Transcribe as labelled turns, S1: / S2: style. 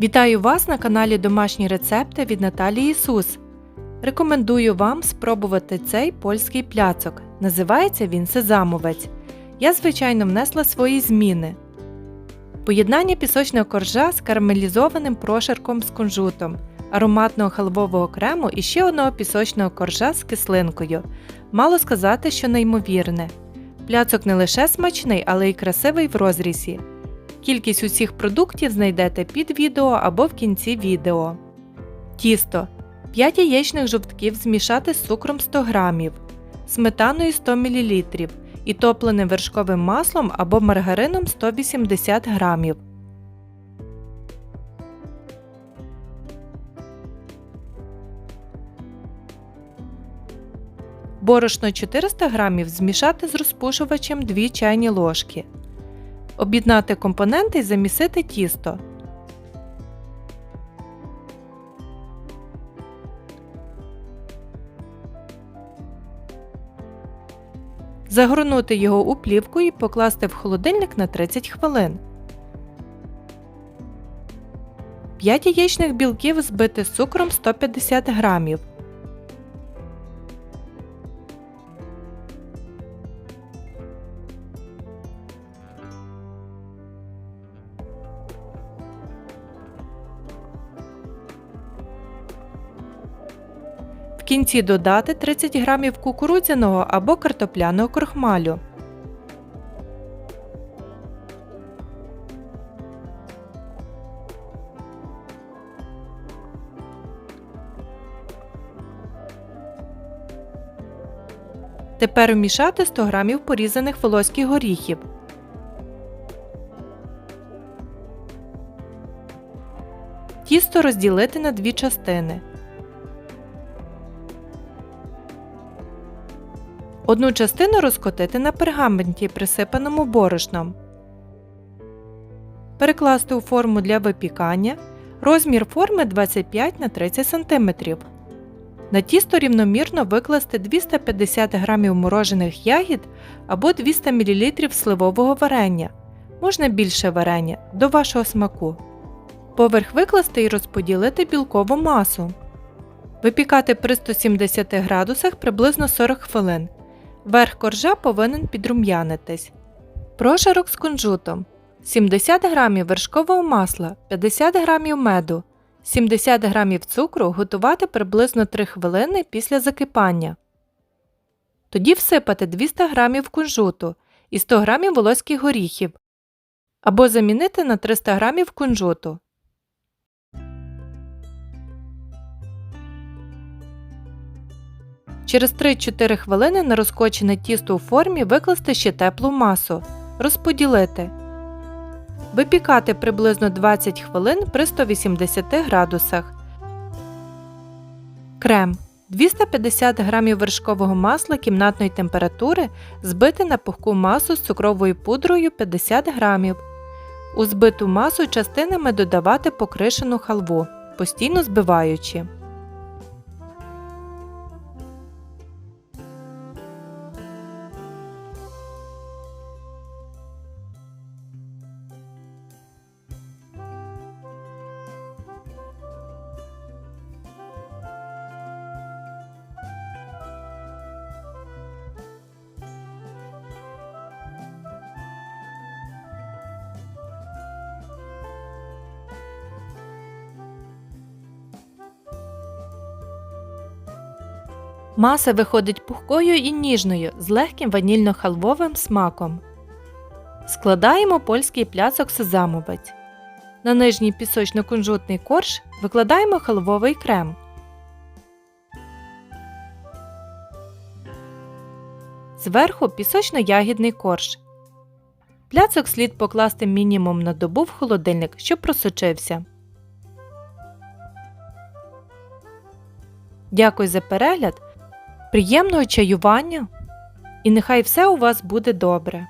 S1: Вітаю вас на каналі Домашні рецепти від Наталії Ісус. Рекомендую вам спробувати цей польський пляцок. Називається він сезамовець. Я, звичайно, внесла свої зміни. Поєднання пісочного коржа з карамелізованим прошарком з кунжутом, ароматного халвового крему і ще одного пісочного коржа з кислинкою. Мало сказати, що неймовірне. Пляцок не лише смачний, але й красивий в розрізі. Кількість усіх продуктів знайдете під відео або в кінці відео. Тісто 5 яєчних жовтків змішати з цукром 100 г, сметаною 100 мл і топленим вершковим маслом або маргарином 180 г. Борошно 400 г змішати з розпушувачем 2 чайні ложки. Об'єднати компоненти і замісити тісто. Загорнути його у плівку і покласти в холодильник на 30 хвилин. 5 яєчних білків збити з цукром 150 грамів. Кінці додати 30 г кукурудзяного або картопляного крохмалю. Тепер вмішати 100 г порізаних волоських горіхів. Тісто розділити на дві частини. Одну частину розкотити на пергаменті, присипаному борошном. Перекласти у форму для випікання. Розмір форми 25 на 30 см. На тісто рівномірно викласти 250 г морожених ягід або 200 мл сливового варення. Можна більше варення до вашого смаку. Поверх викласти і розподілити білкову масу. Випікати при 170 градусах приблизно 40 хвилин. Верх коржа повинен підрум'янитись. Прошарок з кунжутом 70 г вершкового масла, 50 г меду, 70 г цукру готувати приблизно 3 хвилини після закипання. Тоді всипати 200 г кунжуту і 100 г волоських горіхів або замінити на 300 г кунжуту. Через 3-4 хвилини на розкочене тісто у формі викласти ще теплу масу. Розподілити. Випікати приблизно 20 хвилин при 180 градусах. Крем 250 г вершкового масла кімнатної температури збити на пухку масу з цукровою пудрою 50 г. У збиту масу частинами додавати покришену халву, постійно збиваючи. Маса виходить пухкою і ніжною з легким ванільно-халвовим смаком. Складаємо польський пляцок сезамовець. На нижній пісочно-кунжутний корж викладаємо халвовий крем. Зверху пісочно-ягідний корж. Пляцок слід покласти мінімум на добу в холодильник, щоб просочився. Дякую за перегляд! Приємного чаювання! І нехай все у вас буде добре!